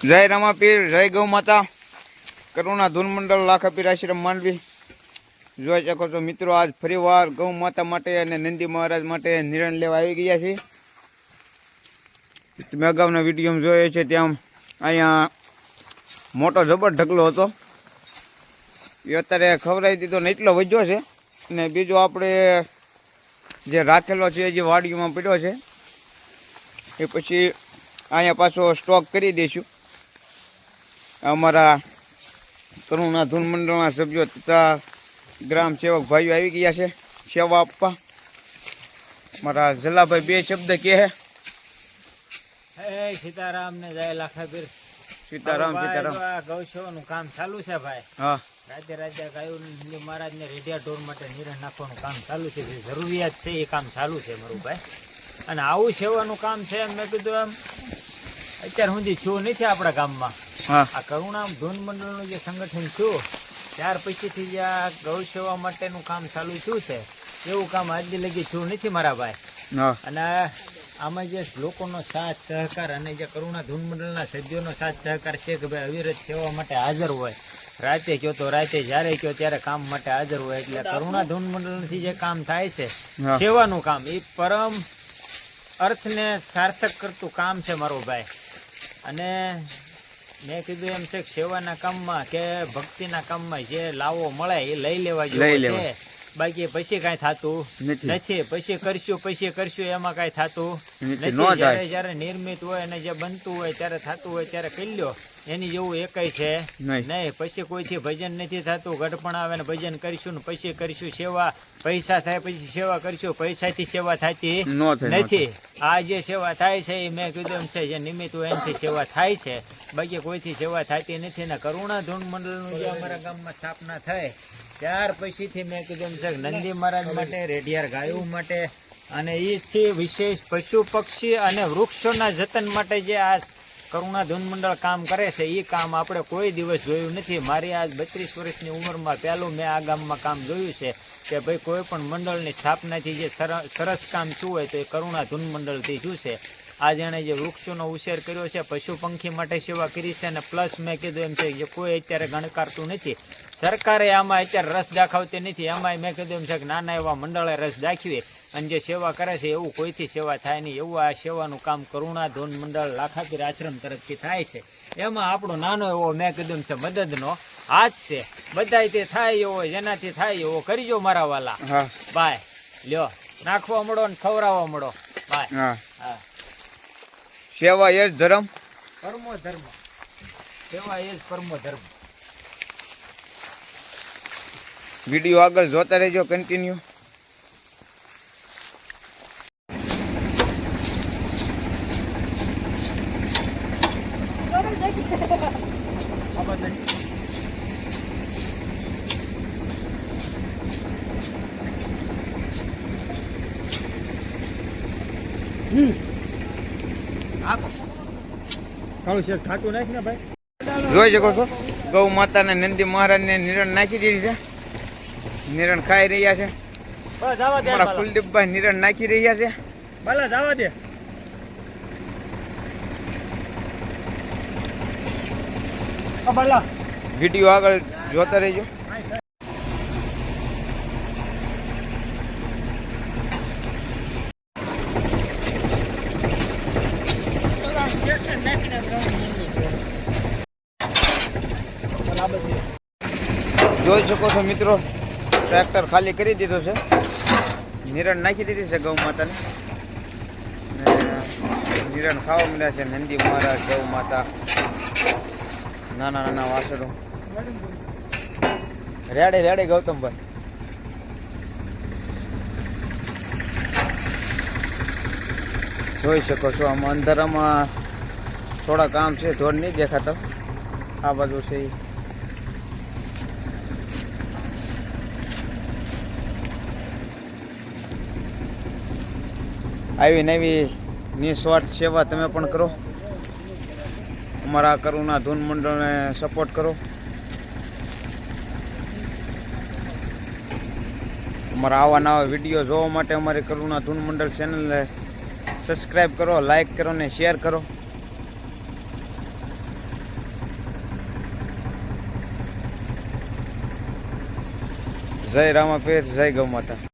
જય રમાપીર, જય ગૌ માતા. કરુણા ધૂન મંડળ લાખાપીર આશ્રમ માંડવી જોઈ શકો છો મિત્રો, આજ ફરીવાર ગૌ માતા માટે અને નંદી મહારાજ માટે નિર્ણય લેવા આવી ગયા છે તમે અગાઉના વિડીયોમાં જોયો છે ત્યાં અહીંયા મોટો જબર ઢગલો હતો. એ અત્યારે ખવડાવી દીધો ને એટલો વધ્યો છે. અને બીજો આપણે જે રાખેલો છે જે વાડીમાં પડ્યો છે. એ પછી અહીંયા પાછો સ્ટોક કરી દઈશું. અમારા કરુણા ધૂન મંડળના સભ્યો તથા ગ્રામ સેવક ભાઈઓ આવી ગયા છે. સેવા આપવા. મારા જલાભાઈ બે શબ્દ કહે હે સીતારામ ને જય લાખાબીર સીતારામ સીતારામ. ગૌશેવાનું કામ ચાલુ છે ભાઈ. હા. રાજ્ય રાજ્ય ગાયું મહારાજ ને રેડિયા ઢોર માટે નિરણ નાખવાનું કામ ચાલુ છે. જે જરૂરિયાત છે એ કામ ચાલુ છે મારું ભાઈ. અને આવું સેવાનું કામ છે એમ મેં કીધું એમ. અત્યારે સુધી છું નથી આપણા ગામમાં. આ કરુણા ધૂન મંડળનું જે સંગઠન થયું ત્યાર પછીથી જે આ ગૌ સેવા માટેનું કામ ચાલુ થયું છે એવું કામ આજે લગી થયું નથી મારા ભાઈ. અને આમાં જે લોકોનો સાથ સહકાર અને જે કરુણા ધૂન મંડળના સભ્યોનો સાથ સહકાર છે કે ભાઈ અવિરત સેવા માટે હાજર હોય. રાતે કયો તો રાતે જ્યારે કયો ત્યારે કામ માટે હાજર હોય. એટલે કરુણા ધૂન મંડળથી જે કામ થાય છે. સેવાનું કામ એ પરમ અર્થને સાર્થક કરતું કામ છે મારો ભાઈ. અને મેં કીધું એમ છે સેવાના કામમાં કે ભક્તિના કામમાં જે લાવો મળે એ લઈ લેવા જેવો છે લેવાય. બાકી પછી કાંઈ થતું નથી. પછી કરશું પછી કરશું એમાં કાંઈ થતું નથી, જ્યારે જ્યારે નિર્મિત હોય અને જે બનતું હોય ત્યારે થતું હોય ત્યારે કરી લ્યો. એની જેવું એકય છે નહીં. પછી કોઈથી ભજન નથી થતું. ગઢપણ આવે ને ભજન કરીશું ને પછી કરીશું. સેવા પૈસા થાય પછી સેવા કરીશું. પૈસાથી સેવા થતી થાય, નથી. આ જે સેવા થાય છે એ મેં કીધું એમ છે જે નિમિત્ત હોય એનાથી સેવા થાય છે. બાકી કોઈથી સેવા થતી નથી ને કરુણા ધૂન મંડળનું જે અમારા ગામમાં સ્થાપના થઈ ત્યાર પછીથી મેં કીધું છે નંદી મહારાજ માટે રેડિયાર ગાયો માટે અને એથી વિશેષ પશુ પક્ષી અને વૃક્ષોના જતન માટે જે આ કરુણા ધૂન મંડળ કામ કરે છે એ કામ આપણે કોઈ દિવસ જોયું નથી. મારી આજ બત્રીસ વર્ષની ઉંમરમાં પહેલું મેં આ ગામમાં કામ જોયું છે કે ભાઈ કોઈ પણ મંડળની સ્થાપનાથી જે સર- સરસ કામ શું હોય તો એ કરુણા ધૂન મંડળથી છે. આજ એણે જે વૃક્ષોનો ઉછેર કર્યો છે પશુ પંખી માટે સેવા કરી છે અને પ્લસ મેં કીધું એમ છે કે કોઈ અત્યારે ગણકારતું નથી. સરકારે આમાં અત્યારે રસ દાખવતી નથી. એમાંય મેં કીધું એમ છે કે નાના એવા મંડળે રસ દાખવી અને જે સેવા કરે છે એવું કોઈથી સેવા થાય નહીં. એવું આ સેવાનું કામ કરુણા ધોન મંડળ લાખાપીર આશ્રમ તરફથી થાય છે. એમાં આપણો નાનો એવો મેં કીધું એમ છે મદદનો હાથ છે. બધાય તે થાય એવો જેનાથી થાય એવો કરીજો મારા વાલા. બાય. લ્યો. નાખવા મળો ને ખવડાવવા મળો. બાય. હા. સેવા એ જ ધર્મ? પરમો ધર્મ. સેવા એ જ પરમો ધર્મ. વીડિયો આગળ જોતા રહેજો કન્ટિન્યુ કાળું શેર ખાટું નાખ ને ભાઈ. જોઈ શકો છો ગૌ માતાને નંદી મહારાજને નિરણ નાખી દીધી છે. નિરણ ખાઈ રહ્યા છે. અમારા કુલદીપભાઈ નિરણ નાખી રહ્યા છે. બાલા જવા દે. વીડિયો આગળ જોતા રહેજો. જોઈ શકો છો મિત્રો, ટ્રેક્ટર ખાલી કરી દીધો છે. નિરણ નાખી દીધી છે ગૌ માતાને. નિરણ ખાવા મળ્યા છે નંદી મહારાજ, ગૌ માતા, નાના નાના વાસણો. રેડે રેડે ગૌતમભાઈ જોઈ શકો છો આમાં અંધારામાં થોડા કામ છે જોડ નહીં દેખાતો. આ બાજુ છે આવી નવી નિઃસ્વાર્થ સેવા તમે પણ કરો. અમારા કરુણા ધૂન મંડળને સપોર્ટ કરો. અમારા આવા નવા વીડિયો જોવા માટે અમારી કરુણા ધૂન મંડળ ચેનલને સબસ્ક્રાઈબ કરો લાઈક કરો ને શેર કરો. જય રામા રામાપીર, જય ગૌ માતા.